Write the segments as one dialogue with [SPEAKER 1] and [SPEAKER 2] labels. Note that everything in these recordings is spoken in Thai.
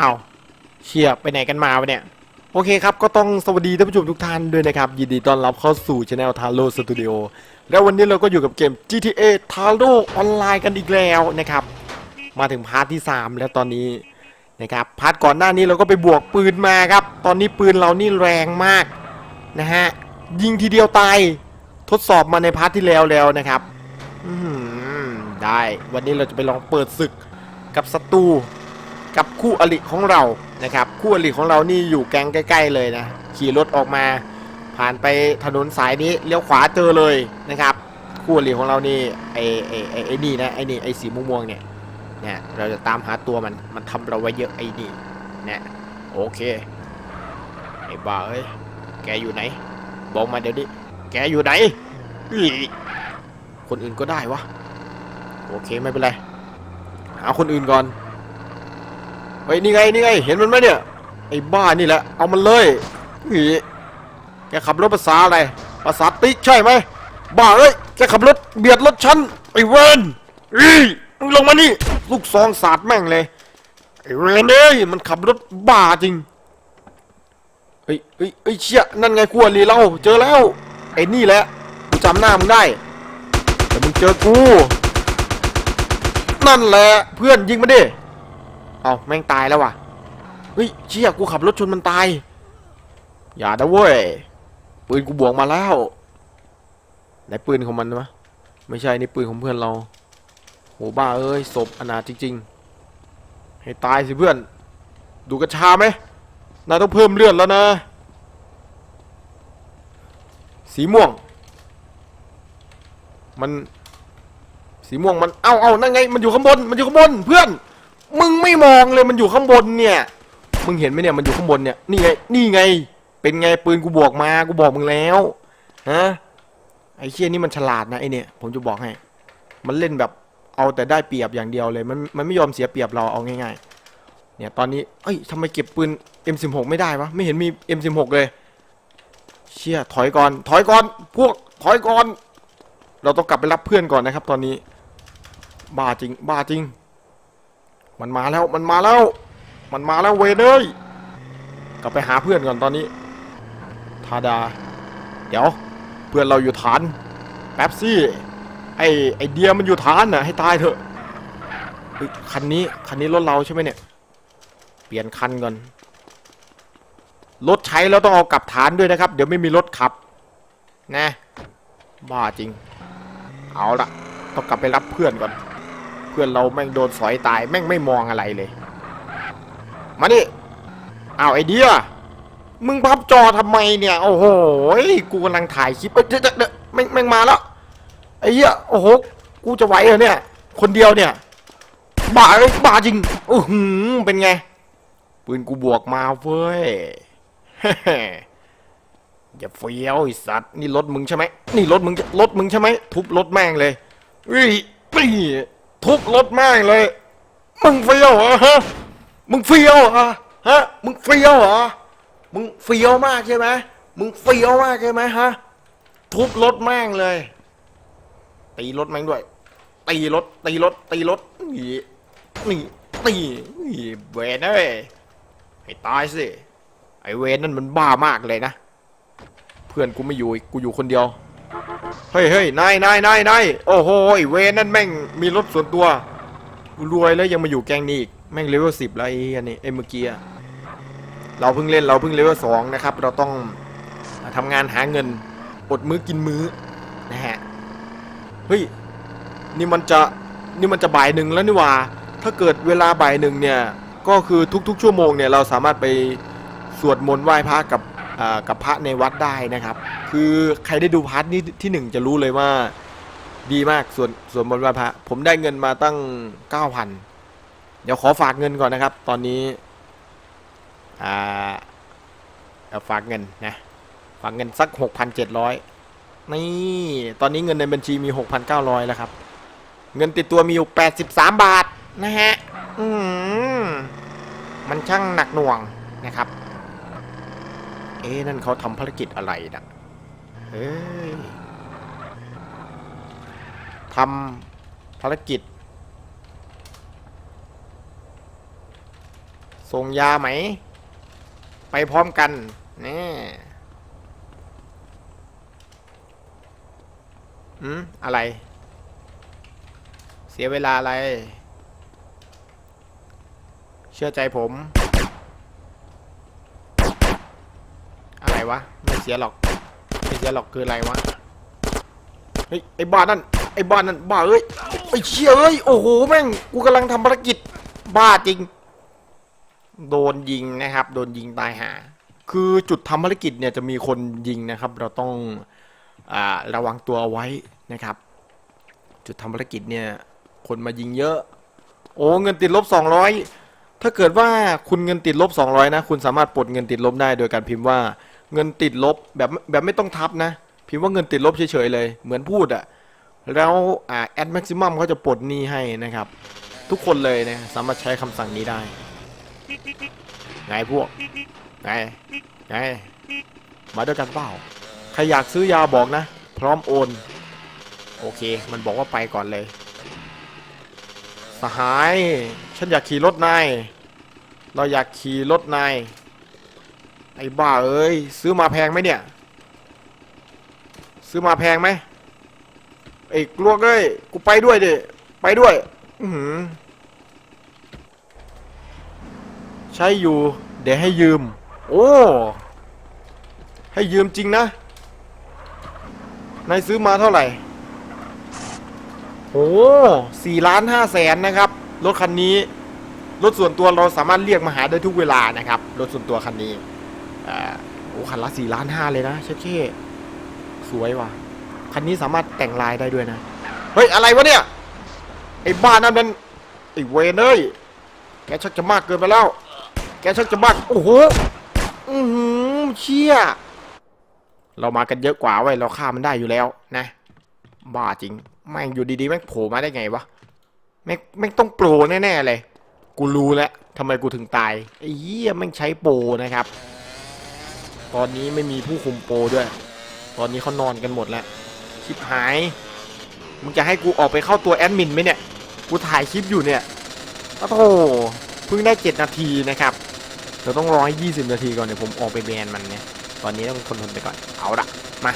[SPEAKER 1] อ้าวเชียไปไหนกันมาวะเนี่ย โอเคครับ ก็ต้องสวัสดีท่านผู้ชมทุกท่านด้วยนะครับ ยินดีต้อนรับเข้าสู่ช anel t a r o Studio แล้ววันนี้เราก็อยู่กับเกม GTA t a r o ออนไลน์กันอีกแล้วนะครับ มาถึงพาร์ทที่ 3 แล้วตอนนี้นะครับ พาร์ทก่อนหน้านี้เราก็ไปบวกปืนมาครับ ตอนนี้ปืนเรานี่แรงมากนะฮะ ยิงทีเดียวตาย ทดสอบมาในพาร์ทที่แล้วแล้วนะครับได้ วันนี้เราจะไปลองเปิดศึกกับศัตรู กับคู่อริของเรานะครับ คู่อริของเรานี่อยู่แก๊งใกล้ ๆ เลยนะ ขี่รถออกมาผ่านไปถนนสายนี้เลี้ยวขวาเจอเลยนะครับ คู่อริของเรานี่ไอไอไอไอนี่นะไอนี่ไอสีม่วงๆเนี่ยเนี่ยเราจะตามหาตัวมันมันทำเราไว้เยอะไอนี่เนี่ยโอเคไอ้บ้าเอ้ยแกอยู่ไหน บอกมาเดี๋ยวนี้แกอยู่ไหนคนอื่นก็ได้วะโอเคไม่เป็นไรหาคนอื่นก่อน ฮ้ยนี่ไงนี่ไง เห็นมันไหมเนี่ยไอ้บ้านี่แหละเอามันเลยอีแกขับรถภาษาอะไรภาษาติ๊กใช่ไหมบ้าเอ้ยแกขับรถเบียดรถฉันไอ้เวนอีลงมานี่ลูกซองสาดแม่งเลยไอ้เวนเอ้ยมันขับรถบ้าจริงเฮ้ยเฮ้ยเฮ้ยเชี่ยนั่นไงกลัวรีเราเจอแล้วไอ้นี่แหละกูจำหน้ามึงได้แต่มึงเจอกูนั่นแหละเพื่อนยิงมาดิ เอาแม่งตายแล้วว่ะ เฮ้ยเชี่ยกูขับรถชนมันตาย อย่านะเว้ย ปืนกูบวกมาแล้ว ไหนปืนของมันวะไม่ใช่นี่ปืนของเพื่อนเรา โหบ้าเอ้ยศพอนาจริง ๆ ให้ตายสิเพื่อน ดูกระชาไหมนายต้องเพิ่มเลือดแล้วนะ สีม่วง มัน สีม่วงมัน เอ้าเอ้านั่นไง มันอยู่ข้างบน มันอยู่ข้างบน เพื่อน มึงไม่มองเลยมันอยู่ข้างบนเนี่ย มึงเห็นไหมเนี่ยมันอยู่ข้างบนเนี่ย นี่ไง นี่ไง เป็นไงปืนกูบอกมา กูบอกมึงแล้ว ฮะ ไอ้เชี่ยนี่มันฉลาดนะไอเนี่ย ผมจะบอกให้ มันเล่นแบบเอาแต่ได้เปรียบอย่างเดียวเลย มันมันไม่ยอมเสียเปรียบเราเอาง่ายๆ เนี่ยตอนนี้ เอ้ยทำไมเก็บปืน M16 ไม่ได้วะ ไม่เห็นมี M16 เลย เชี่ยถอยก่อน ถอยก่อน พวก ถอยก่อน เราต้องกลับไปรับเพื่อนก่อนนะครับ ตอนนี้ บ้าจริง บ้าจริง มันมาแล้วมันมาแล้ว มันมาแล้วเวยเอ้ยกลับไปหาเพื่อนก่อนตอนนี้ทาดา เดี๋ยว เพื่อนเราอยู่ฐานแป๊บซี่ไอไอเดียมันอยู่ฐานน่ะให้ตายเถอะคันนี้คันนี้รถเราใช่ไหมเนี่ย เปลี่ยนคันก่อนรถใช้แล้วต้องเอากลับฐานด้วยนะครับ เดี๋ยวไม่มีรถขับนะบ้าจริง เอาละต้องกลับไปรับเพื่อนก่อน เพื่อนเราแม่งโดนสอยตายแม่งไม่มองอะไรเลย มาดิเอาวไอเดีย มึงพับจอทำไมเนี่ย โอ้โหกูกำลังถ่ายคลิปเอ้ยเดี๋ยวเดี๋ยวเดี๋ยวแม่งแม่งมาแล้วไอ้เหี้ยโอ้โหกูจะไหวเหรอเนี่ย คนเดียวเนี่ยบ้าเลยบ้าจริงอือหือเป็นไงปืนกูบวกมาเว้ยอย่าเฟี้ยวไอ้สัตว์นี่รถมึงใช่ไหมนี่รถมึงรถมึงใช่ไหมทุบรถแม่งเลยอุ้ยปี ทุบรถแม่งเลย มึงเฟี้ยวเหรอฮะ มึงเฟี้ยวเหรอฮะ มึงเฟี้ยวเหรอ มึงเฟี้ยวมากใช่ไหมมึงเฟี้ยวมากใช่ไหมฮะ ทุบรถแม่งเลย ตีรถแม่งด้วย ตีรถ ตีรถ ตีรถนี่นี่ตีนี่เวนเอ้ยให้ตายสิ ไอเวนนั่นมันบ้ามากเลยนะ เพื่อนกูไม่อยู่ กูอยู่คนเดียว เฮ้ยเฮ้ยนายนายนายนายโอ้โหเวนนั่นแม่งมีรถส่วนตัวรวยแล้วยังมาอยู่แกงนี้อีกแม่งเลเวลสิบไอ้อันนี้ไอ้เมื่อกี้เราเพิ่งเล่นเราเพิ่งเลเวลสองนะครับ เราต้องทำงานหาเงินอดมื้อกินมื้อนะฮะเฮ้ยนี่มันจะนี่มันจะบ่ายหนึ่งแล้วนี่ว่าถ้าเกิดเวลาบ่ายหนึ่งเนี่ยก็คือทุกๆ ชั่วโมงเนี่ยเราสามารถไปสวดมนต์ไหว้พระกับ กับพระในวัดได้นะครับ คือใครได้ดูพาร์ทนี้ที่หนึ่งจะรู้เลยว่าดีมากส่วนส่วนมนต์ไหว้พระผมได้เงินมาตั้ง 9,000 เดี๋ยวขอฝากเงินก่อนนะครับ ตอนนี้อ่าเอาฝากเงินนะฝากเงินสัก 6,700 นี่ ตอนนี้เงินในบัญชีมี 6,900 แล้วครับ เงินติดตัวมีอยู่ 83 บาทนะฮะ อืมมันช่างหนักหน่วงนะครับ เอ๊ะนั่นเขาทำภารกิจอะไรนะเฮ้ยทำภารกิจ ส่งยาไหม ไปพร้อมกันแน่อืมอะไร เสียเวลาอะไร เชื่อใจผม อะไร วะ ไม่เสียหรอก ไม่เสียหรอกคืออะไรวะ เฮ้ย ไอ้บ้านนั่น ไอ้บ้านนั่น บ้าเอ้ย ไอ้เชี่ยเอ้ย โอ้โห แม่ง กูกำลังทำภารกิจ บ้าจริง โดนยิงนะครับ โดนยิงตายหา คือจุดทำภารกิจเนี่ยจะมีคนยิงนะครับ เราต้องอาระวังตัวเอาไว้นะครับ จุดทำภารกิจเนี่ย คนมายิงเยอะ โอ้ เงินติดลบ200ถ้าเกิดว่าคุณเงินติดลบ 200 นะ คุณสามารถปลดเงินติดลบได้โดยการพิมพ์ว่า เงินติดลบแบบแบบไม่ต้องทับนะพิมพ์ว่าเงินติดลบเฉยๆเลย เหมือนพูดอะแล้วอ่าแอดแม็กซิมัมเขาจะปลดหนี้ให้นะครับ ทุกคนเลยนะสามารถใช้คำสั่งนี้ได้ไงพวกไงไงมาด้วยกันเปล่าใครอยากซื้อยาบอกนะ พร้อมโอน โอเค มันบอกว่าไปก่อนเลย สหาย ฉันอยากขี่รถนายเราอยากขี่รถนาย ไอ้บ้าเอ้ยซื้อมาแพงไหมเนี่ย ซื้อมาแพงไหมไอ้กลัวเอ้ยกูไปด้วยดิไปด้วย อือหือใช้อยู่ เดี๋ยวให้ยืม โอ้ ให้ยืมจริงนะนายซื้อมาเท่าไหร่โอ้สี่ล้านห้าแสนนะครับ รถคันนี้ รถส่วนตัวเราสามารถเรียกมาหาได้ทุกเวลานะครับ รถส่วนตัวคันนี้ โอ้คันละสี่ล้านห้าเลยนะเช็ดเช่สวยว่ะ คันนี้สามารถแต่งลายได้ด้วยนะ เฮ้ย อะไรวะเนี่ย ไอ้บ้านนั่นมันไอ้เวนเอ้ย แกชักจะมากเกินไปแล้ว แกชักจะมาก โอ้โห อือหือเชี่ย เรามากันเยอะกว่าไว้เราฆ่ามันได้อยู่แล้วนะ บ้าจริง แม่งอยู่ดีๆ แม่งโผล่มาได้ไงวะ แม่งแม่งต้องโปรแน่ๆเลย กูรู้แล้วทำไมกูถึงตาย ไอ้เหี้ยแม่งใช้โปรนะครับ ตอนนี้ไม่มีผู้คุมโปรด้วย ตอนนี้เขานอนกันหมดแล้วชิบหาย มึงจะให้กูออกไปเข้าตัวแอดมินไหมเนี่ย กูถ่ายคลิปอยู่เนี่ยโอ้โหเพิ่งได้เจ็ดนาทีนะครับเราต้องรอให้ยี่สิบนาทีก่อนเดี๋ยวผมออกไปแบนมันเนี่ย ตอนนี้ต้องคนทนไปก่อน เอาละมา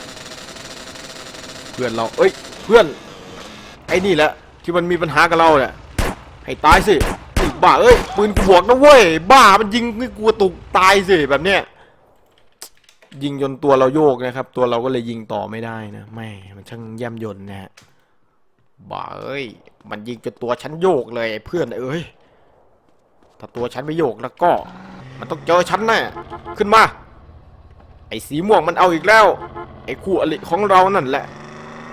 [SPEAKER 1] เพื่อนเรา เอ้ย เพื่อน ไอ้นี่แหละที่มันมีปัญหากับเราเนี่ยให้ตายสิบ้าเอ้ยปืนกูบวกนะเว้ย บ้ามันยิงให้กูตุกตายสิแบบเนี้ย ยิงจนตัวเราโยกนะครับ ตัวเราก็เลยยิงต่อไม่ได้นะแม่มันช่างแย่มยนนะฮะบ้าเอ้ย มันยิงจนตัวฉันโยกเลยเพื่อนเอ้ยถ้าตัวฉันไม่โยกแล้วก็ มันต้องเจอฉันแน่ขึ้นมา ไอ้สีม่วงมันเอาอีกแล้ว ไอ้คู่อริของเรานั่นแหละ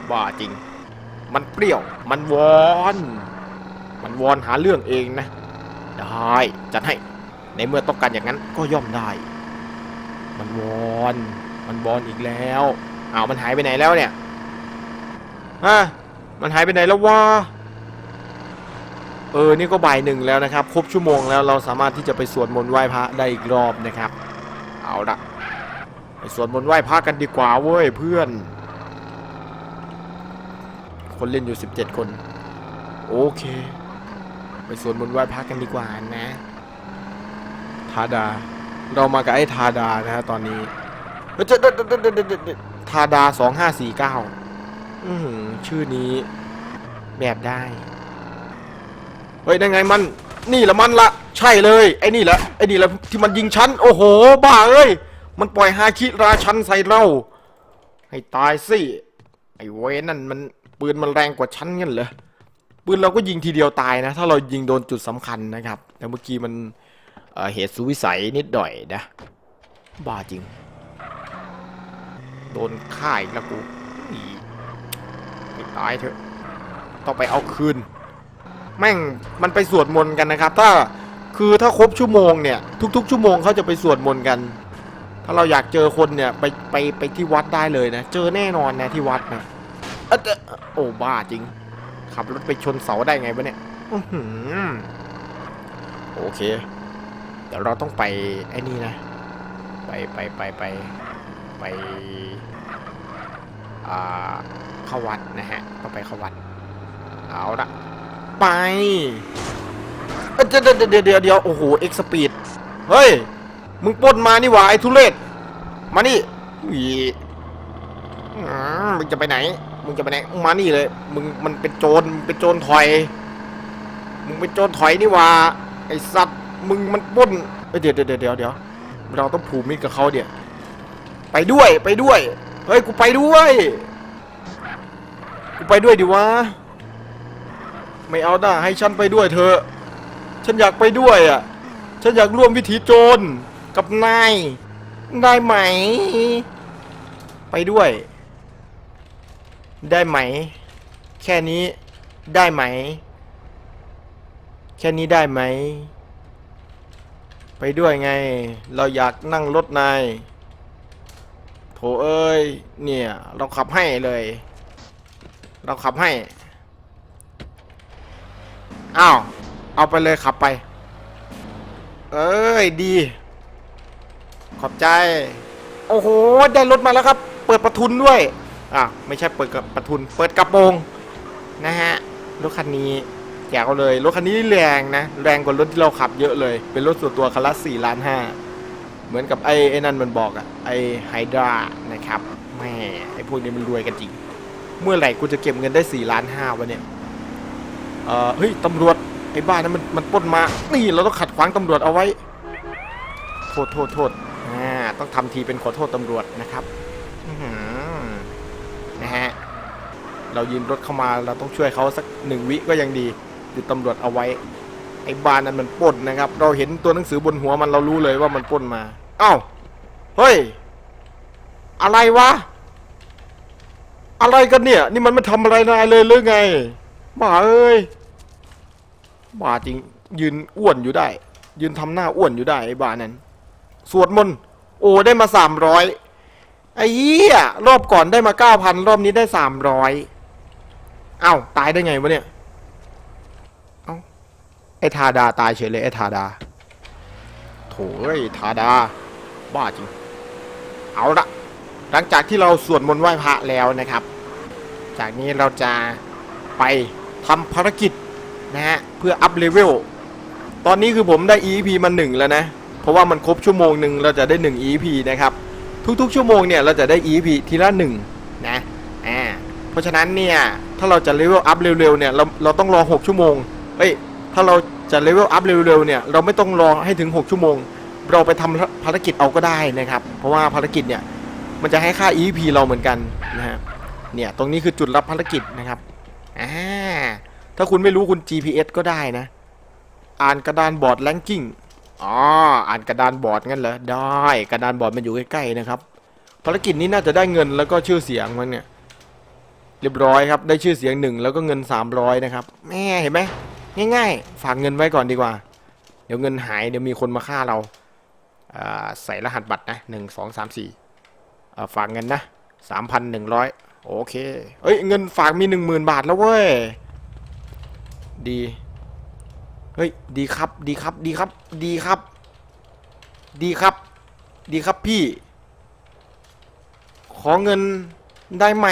[SPEAKER 1] บ้าจริง มันเปรี้ยว มันวอน มันวอนหาเรื่องเองนะ ได้จัดให้ในเมื่อต้องการอย่างนั้นก็ย่อมได้ มันวอน มันวอนอีกแล้วอ้าวมันหายไปไหนแล้วเนี่ยฮะมันหายไปไหนแล้ววะเออ นี่ก็บ่ายหนึ่งแล้วนะครับ ครบชั่วโมงแล้วเราสามารถที่จะไปสวดมนต์ไหว้พระได้อีกรอบนะครับ เอาละไปสวดมนต์ไหว้พระกันดีกว่าเว้ยเพื่อน คนเล่นอยู่ 17 คน โอเค ไปสวดมนต์ไหว้พระกันดีกว่านะทาดา เรามากับไอ้ทาดานะฮะตอนนี้เฮ้ยเดี๋ยวเดี๋ยวเดี๋ยวเดี๋ยวเดี๋ยวเดี๋ยวทาดาสองห้าสี่เก้าอือหือชื่อนี้แบบได้ เฮ้ยได้ไงมัน นี่ละมันละ ใช่เลย ไอ้นี่ละไอ้นี่ละที่มันยิงฉัน โอ้โห บ้าเอ้ย มันปล่อยฮาคิราชันใส่เรา ให้ตายสิ ไอ้เวนนั่นมันปืนมันแรงกว่าฉันงั้นเหรอปืนเราก็ยิงทีเดียวตายนะ ถ้าเรายิงโดนจุดสำคัญนะครับ แต่เมื่อกี้มัน เหตุสุวิสัยนิดหน่อยนะ บ้าจริง โดนฆ่าอีกแล้วกูอีให้ตายเถอะ ต้องไปเอาคืน แม่งมันไปสวดมนต์กันนะครับ ถ้าคือถ้าครบชั่วโมงเนี่ย ทุก ๆ ชั่วโมงเขาจะไปสวดมนต์กัน ถ้าเราอยากเจอคนเนี่ยไปไปไปที่วัดได้เลยนะ เจอแน่นอนนะที่วัดนะเอะเออโอ้บ้าจริง ขับรถไปชนเสาได้ไงวะเนี่ยอือหือโอเค เดี๋ยวเราต้องไปไอ้นี่นะ ไปไปไปไปไปอ่าเข้าวัดนะฮะต้องไปเข้าวัด เอาละไปเดี๋ยวเดี๋ยวเดี๋ยวเดี๋ยวโอ้โหเอ็กสปีดเฮ้ย มึงปล้นมานี่หว่าไอ้ทุเรศมานี่อีมึงจะไปไหน มึงจะไปไหน มานี่เลย มึงมันเป็นโจรเป็นโจรถอย มึงเป็นโจรถอยนี่หว่าไอ้สัตว์ มึงมันปล้นเอ้ยเดี๋ยวเดี๋ยวเดี๋ยวเดี๋ยวเราต้องผูกมิตรกับเขาเดี๋ยวไปด้วยไปด้วย เฮ้ยกูไปด้วย กูไปด้วยดิวะ ไม่เอาหน้าให้ฉันไปด้วยเถอฉันอยากไปด้วยอะ ฉันอยากร่วมวิถีโจรกับนายได้ไหม ไปด้วย ได้ไหม แค่นี้ได้ไหม แค่นี้ได้ไหม ไปด้วยไง เราอยากนั่งรถนายโถเอ้ย เนี่ย เราขับให้เลย เราขับให้ อ้าว เอาไปเลยขับไป เอ้ย ดี ขอบใจ โอ้โห ได้รถมาแล้วครับ เปิดประทุนด้วย อะ ไม่ใช่เปิดกับประทุน เปิดกระโปรง นะฮะ รถคันนี้ แจกเอาเลย รถคันนี้แรงนะ แรงกว่ารถที่เราขับเยอะเลย เป็นรถส่วนตัวคันละสี่ล้านห้าเหมือนกับไอ้ไอ้นั่นมันบอกอะไอ้ไฮดรานะครับแม่ไอ้พวกนี้มันรวยกันจริง เมื่อไหร่กูจะเก็บเงินได้สี่ล้านห้าวะเนี่ยเอ่อเฮ้ยตำรวจไอ้บ้านนั้นมันมันปล้นมานี่เราต้องขัดขวางตำรวจเอาไว้ โทษโทษโทษอ่าต้องทำทีเป็นขอโทษตำรวจนะครับนะฮะเรายืนรถเข้ามาเราต้องช่วยเขาสักหนึ่งวิก็ยังดี หยุดตำรวจเอาไว้ ไอ้บ้านนั้นมันปล้นนะครับ เราเห็นตัวหนังสือบนหัวมันเรารู้เลยว่ามันปล้นมาเอ้าเฮ้ย อะไรวะ อะไรกันเนี่ย นี่มันไม่ทำอะไรนายเลยหรือไงบ้าเอ้ยบ้าจริง ยืนอ้วนอยู่ได้ ยืนทำหน้าอ้วนอยู่ได้ไอ้บ้านั้นสวดมนต์โอ้ได้มาสามร้อยไอ้เหี้ยรอบก่อนได้มาเก้าพันรอบนี้ได้สามร้อยเอ้าตายได้ไงวะเนี่ย ไอ้ทาดาตายเฉยเลยไอ้ทาดา โถ่เอ้ทาดา บ้าจริง เอาละหลังจากที่เราสวดมนต์ไหว้พระแล้วนะครับ จากนี้เราจะไปทำภารกิจนะฮะเพื่ออัพเลเวล ตอนนี้คือผมได้ EP มาหนึ่งแล้วนะ เพราะว่ามันครบชั่วโมงหนึ่งเราจะได้ 1 EP นะครับ ทุกๆ ชั่วโมงเนี่ยเราจะได้ EP ทีละ1นะอ่าเพราะฉะนั้นเนี่ยถ้าเราจะเลเวลอัพเร็วๆเนี่ยเราเราต้องรอ 6 ชั่วโมงเอ้ย ถ้าเราจะเลเวลอัพเร็วๆเนี่ยเราไม่ต้องรอให้ถึง 6 ชั่วโมง เราไปทำภารกิจเอาก็ได้นะครับ เพราะว่าภารกิจเนี่ยมันจะให้ค่า EP เราเหมือนกันนะฮะเนี่ยตรงนี้คือจุดรับภารกิจนะครับอ่าถ้าคุณไม่รู้คุณ GPS ก็ได้นะ อ่านกระดานบอร์ดแลงกิ้งอ๋ออ่านกระดานบอร์ดงั้นเหรอได้กระดานบอร์ดมันอยู่ใกล้ๆนะครับภารกิจนี้น่าจะได้เงินแล้วก็ชื่อเสียงมันเนี่ยเรียบร้อยครับได้ชื่อเสียงหนึ่งแล้วก็เงิน300นะครับแม่เห็นไหม ง่ายๆ ฝากเงินไว้ก่อนดีกว่า เดี๋ยวเงินหายเดี๋ยวมีคนมาฆ่าเราใส่รหัสบัตรนะหนึ่งสองสามสี่ฝากเงินนะสามพันหนึ่งร้อยโอเค เอ้ยเงินฝากมีหนึ่งหมื่นบาทแล้วเว้ย ดี เฮ้ยดีครับดีครับดีครับ ดีครับ ดีครับ ดีครับพี่ ขอเงินได้ไหม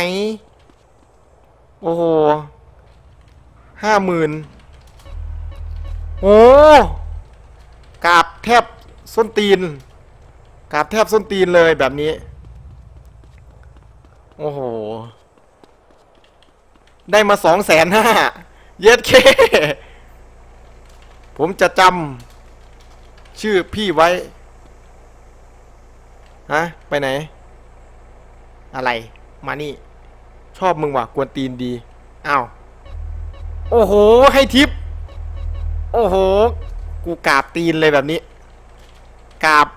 [SPEAKER 1] โอ้โหห้าหมื่น โอ้กราบแทบส้นตีนกราบแทบส้นตีนเลยแบบนี้ โอ้โห ได้มาสองแสนห้าเย็ดเค ผมจะจำชื่อพี่ไว้ ฮะ ไปไหน อะไรมานี่ ชอบมึงว่ะ กวนตีนดี อ้าว โอ้โห ให้ทิป โอ้โห กูกราบตีนเลยแบบนี้ กราบ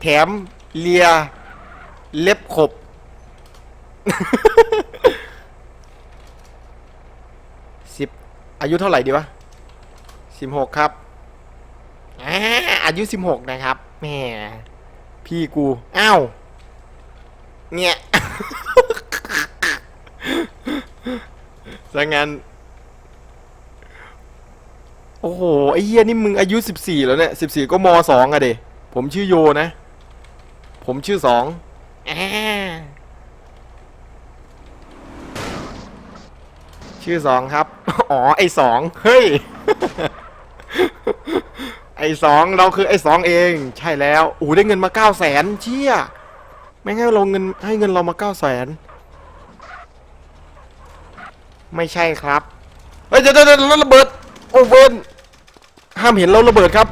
[SPEAKER 1] แถมเลีย เล็บขบ สิบอายุเท่าไหร่ดีวะสิบหกครับอ่าอายุสิบหกนะครับแหมพี่กู อ้าว เนี่ยซะงั้น โอ้โห ไอ้เหี้ยนี่มึงอายุสิบสี่แล้วเนี่ยสิบสี่ก็มสองอะเดผมชื่อโยนะ ผมชื่อสองชื่อสองครับ อ๋อ ไอสอง เฮ้ย ไอ้สองเราคือไอ้สองเอง ใช่แล้วโอ้ได้เงินมาเก้าแสนเชี่ยไม่ให้เราเงินให้เงินเรามาเก้าแสนไม่ใช่ครับ เฮ้ยเดี๋ยวเดี๋ยวระเบิด โอเวิร์นห้ามเห็นเราระเบิดครับ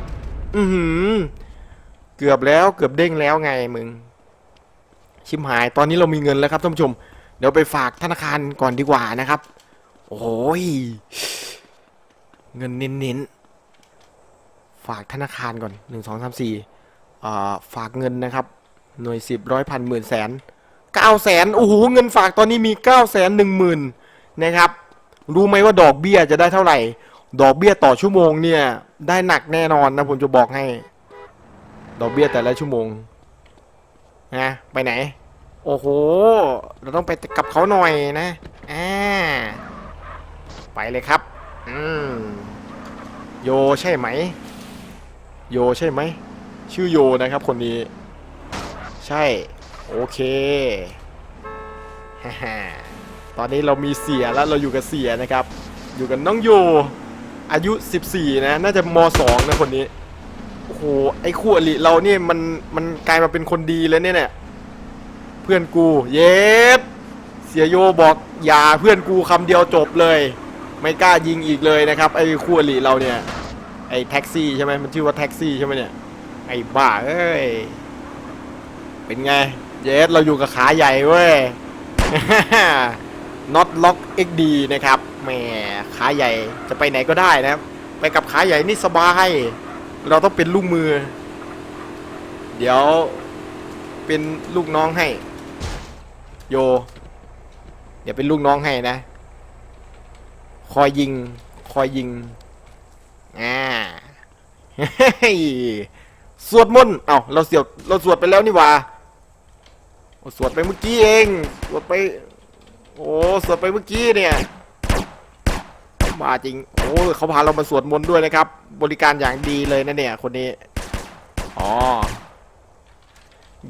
[SPEAKER 1] อือหือเกือบแล้วเกือบเด้งแล้วไงมึง ชิมหายตอนนี้เรามีเงินแล้วครับท่านผู้ชม เดี๋ยวไปฝากธนาคารก่อนดีกว่านะครับ โอ้ย เงินเน้นๆ ฝากธนาคารก่อนหนึ่งสองสามสี่ฝากเงินนะครับ หน่วยสิบร้อยพันหมื่นแสนเก้าแสนโอ้โหเงินฝากตอนนี้มีเก้าแสนหนึ่งหมื่นนะครับ รู้ไหมว่าดอกเบี้ยจะได้เท่าไหร่ ดอกเบี้ยต่อชั่วโมงเนี่ย ได้หนักแน่นอนนะผมจะบอกให้ ดอกเบี้ยแต่ละชั่วโมงนะไปไหน โอ้โห เราต้องไปกับเขาหน่อยนะอ่าไปเลยครับ อืมโยใช่ไหม โยใช่ไหม ชื่อโยนะครับคนนี้ ใช่ โอเคฮ่าฮ่าตอนนี้เรามีเสียแล้วเราอยู่กับเสียนะครับ อยู่กับน้องโย อายุ 14 นะ น่าจะม 2 นะคนนี้ โอ้โห ไอ้คู่อริเราเนี่ยมันมันกลายมาเป็นคนดีแล้วเนี่ยเนี่ย เพื่อนกู เย็บ เสียโยบอกอย่าเพื่อนกูคำเดียวจบเลย ไม่กล้ายิงอีกเลยนะครับ ไอ้คู่อริเราเนี่ย ไอ้แท็กซี่ใช่ไหมมันชื่อว่าแท็กซี่ใช่ไหมเนี่ย ไอ้บ้าเอ้ย เป็นไง เยสเราอยู่กับขาใหญ่เว้ย Not Lock XD นะครับ แหมขาใหญ่จะไปไหนก็ได้นะครับ ไปกับขาใหญ่นี่สบาย เราต้องเป็นลูกมือ เดี๋ยวเป็นลูกน้องให้ โยเดี๋ยวเป็นลูกน้องให้นะ คอยยิง คอยยิงอ่าเฮ้ยสวดมนต์เอ้าเราเสียบเราสวดไปแล้วนี่ว่าสวดไปเมื่อกี้เอง สวดไป โอ้ สวดไปเมื่อกี้เนี่ย มาจริง โอ้เขาพาเรามาสวดมนต์ด้วยนะครับ บริการอย่างดีเลยนะเนี่ย คนนี้ อ๋อ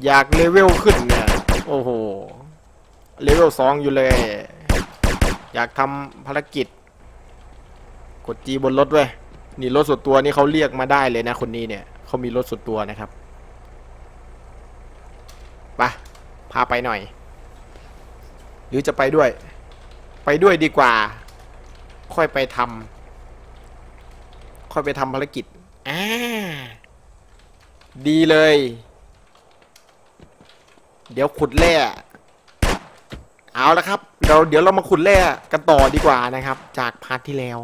[SPEAKER 1] อยากเลเวลขึ้นเนี่ย โอ้โห เลเวลสองอยู่เลย อยากทำภารกิจ กดจีบนรถเว้ย นี่รถส่วนตัวนี่เขาเรียกมาได้เลยนะ คนนี้เนี่ย เขามีรถส่วนตัวนะครับไปะพาไปหน่อย หรือจะไปด้วย ไปด้วยดีกว่า ค่อยไปทำค่อยไปทำภารกิจอ่าดีเลย เดี๋ยวขุดแร่เอาละครับเราเดี๋ยวเรามาขุดแร่กันต่อดีกว่านะครับ จากพาร์ทที่แล้ว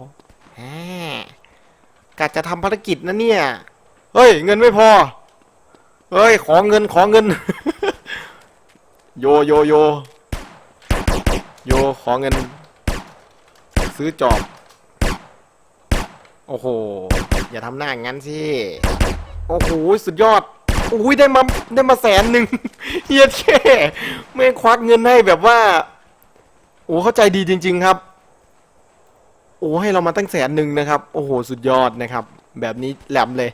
[SPEAKER 1] อ่ากะจะทำภารกิจนะเนี่ย เฮ้ย เงินไม่พอ เฮ้ย ขอเงินขอเงิน โยโยโยโยขอเงิน ซื้อจอบ โอ้โห อย่าทำหน้างั้นสิ โอ้โห สุดยอดอุ้ยได้มาได้มาแสนหนึ่งเฮียแค่ไม่ควักเงินให้แบบว่า โอ้เข้าใจดีจริง ๆครับ โอ้ให้เรามาตั้งแสนหนึ่งนะครับ โอ้โห สุดยอดนะครับ แบบนี้แหลมเลย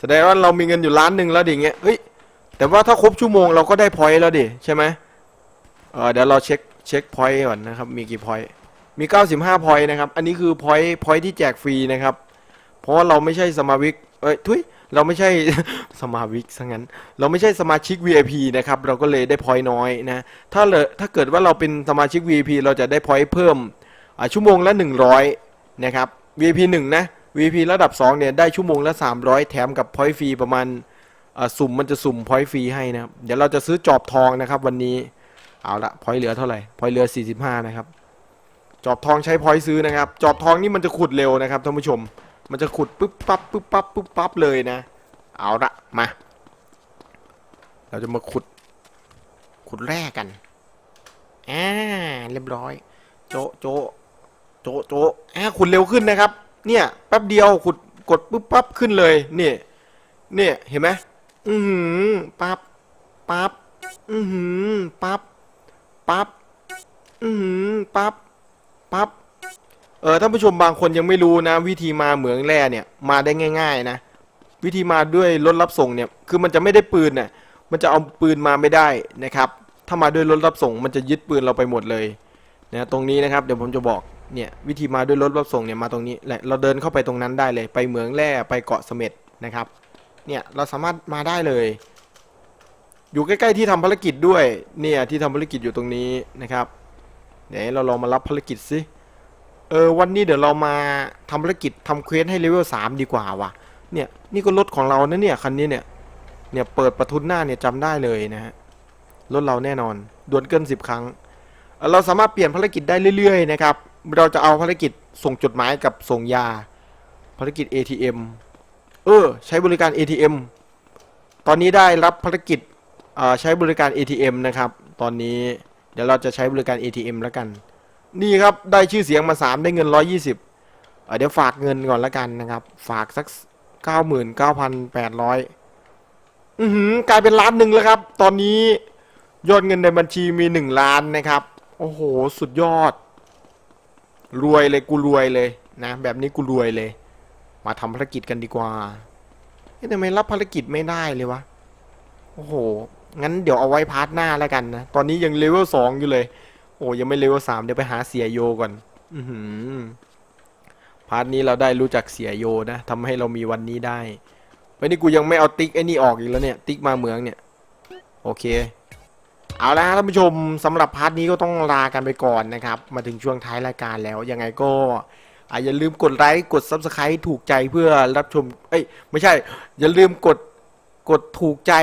[SPEAKER 1] แสดงว่าเรามีเงินอยู่ล้านหนึ่งแล้วดิเงี้ยเฮ้ยแต่ว่าถ้าครบชั่วโมงเราก็ได้พอยต์แล้วดิใช่ไหมเออเดี๋ยวเราเช็คเช็คพอยต์ก่อนนะครับ มีกี่พอยต์ มี 95พอยต์นะครับ อันนี้คือพอยต์พอยต์ที่แจกฟรีนะครับ เพราะว่าเราไม่ใช่สมาชิกเอ้ยทุยเราไม่ใช่ สมาชิกซะงั้น เราไม่ใช่สมาชิก VIP นะครับ เราก็เลยได้พอยต์น้อยนะ ถ้าเลยถ้าเกิดว่าเราเป็นสมาชิก VIP เราจะได้พอยต์เพิ่มอ่าชั่วโมงละ 100 นะครับ VIP 1 นะ VIP ระดับ 2 เนี่ย ได้ชั่วโมงละ 300 แถมกับพอยต์ฟรีประมาณอ่าสุ่มมันจะสุ่มพอยต์ฟรีให้นะ เดี๋ยวเราจะซื้อจอบทองนะครับ วันนี้ เอาละพอยต์เหลือเท่าไหร่ พอยต์เหลือ 45 นะครับ จอบทองใช้พอยซื้อนะครับ จอบทองนี่มันจะขุดเร็วนะครับท่านผู้ชม มันจะขุดปุ๊บปั๊บปุ๊บปั๊บปุ๊บปั๊บเลยนะ เอาละมา เราจะมาขุด ขุดแร่กันอ่าเรียบร้อย โจโจโจโจอ่าขุดเร็วขึ้นนะครับ เนี่ยแป๊บเดียวขุดกดปุ๊บปั๊บขึ้นเลยเนี่ยเนี่ยเห็นไหมอือหือปั๊บปั๊บอือหือปั๊บปั๊บอือหือปั๊บ ปั๊บเออท่านผู้ชมบางคนยังไม่รู้นะ วิธีมาเหมืองแร่เนี่ยมาได้ง่าย ๆ นะ วิธีมาด้วยรถรับส่งเนี่ยคือมันจะไม่ได้ปืนน่ะมันจะเอาปืนมาไม่ได้นะครับ ถ้ามาด้วยรถรับส่ง มันจะยึดปืนเราไปหมดเลยนะตรงนี้นะครับเดี๋ยวผมจะบอกเนี่ยวิธีมาด้วยรถรับส่งเนี่ยมาตรงนี้แหละเราเดินเข้าไปตรงนั้นได้เลย ไปเหมืองแร่ไปเกาะเสม็ดนะครับ เนี่ยเราสามารถมาได้เลย อยู่ใกล้ ๆ ที่ทำภารกิจด้วยเนี่ยที่ทำภารกิจอยู่ตรงนี้นะครับ เดี๋ยวเราลองมารับภารกิจสิเออวันนี้เดี๋ยวเรามาทำภารกิจทำเควสให้เลเวลสามดีกว่าว่ะเนี่ยนี่ก็รถของเรานะเนี่ยคันนี้เนี่ยเนี่ยเปิดประทุนหน้าเนี่ยจำได้เลยนะฮะรถเราแน่นอนดวลเกินสิบครั้งเเราสามารถเปลี่ยนภารกิจได้เรื่อยๆนะครับเราจะเอาภารกิจส่งจดหมายกับส่งยาภารกิจ ATM เออใช้บริการ ATM ตอนนี้ได้รับภารกิจใช้บริการ ATM นะครับ ตอนนี้ ดี๋ยวเราจะใช้บริการ ATM แล้วกัน นี่ครับได้ชื่อเสียงมา 3 ได้เงิน 120เอ่อเดี๋ยวฝากเงินก่อนแล้วกันนะครับ ฝากสัก 99,800 อือหือกลายเป็นล้านหนึ่งแล้วครับ ตอนนี้ยอดเงินในบัญชีมีหนึ่งล้านนะครับ โอ้โห สุดยอด รวยเลยกูรวยเลยนะ แบบนี้กูรวยเลย มาทำภารกิจกันดีกว่าเอ๊ะทำไมรับภารกิจไม่ได้เลยวะ โอ้โห งั้นเดี๋ยวเอาไว้พาร์ทหน้าแล้วกันนะ ตอนนี้ยังเลเวลสองอยู่เลย โอ้ยังไม่เลเวลสามเดี๋ยวไปหาเสียโยก่อน อือพาร์ทนี้เราได้รู้จักเสียโยนะทำให้เรามีวันนี้ได้วันนี้กูยังไม่เอาติ๊กไอ้นี่ออกอีกแล้วเนี่ย ติ๊กมาเหมืองเนี่ย โอเค เอาละท่านผู้ชมสำหรับพาร์ทนี้ก็ต้องลากันไปก่อนนะครับ มาถึงช่วงท้ายรายการแล้วยังไงก็อะอย่าลืมกดไลค์กด Subscribe ถูกใจเพื่อรับชม เอ้ย ไม่ใช่ อย่าลืมกดกดถูกใจ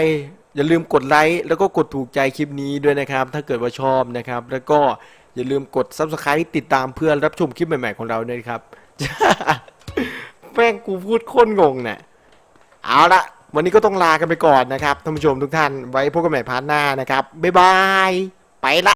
[SPEAKER 1] อย่าลืมกดไลค์แล้วก็กดถูกใจคลิปนี้ด้วยนะครับ ถ้าเกิดว่าชอบนะครับ แล้วก็อย่าลืมกด Subscribe ติดตามเพื่อรับชมคลิปใหม่ๆของเราด้วยครับ แม่งกูพูดโค้นงงเนี่ยเอาละวันนี้ก็ต้องลากันไปก่อนนะครับท่านผู้ชมทุกท่านไว้พบกันใหม่พาร์ทหน้านะครับ บ๊ายบาย ไปละ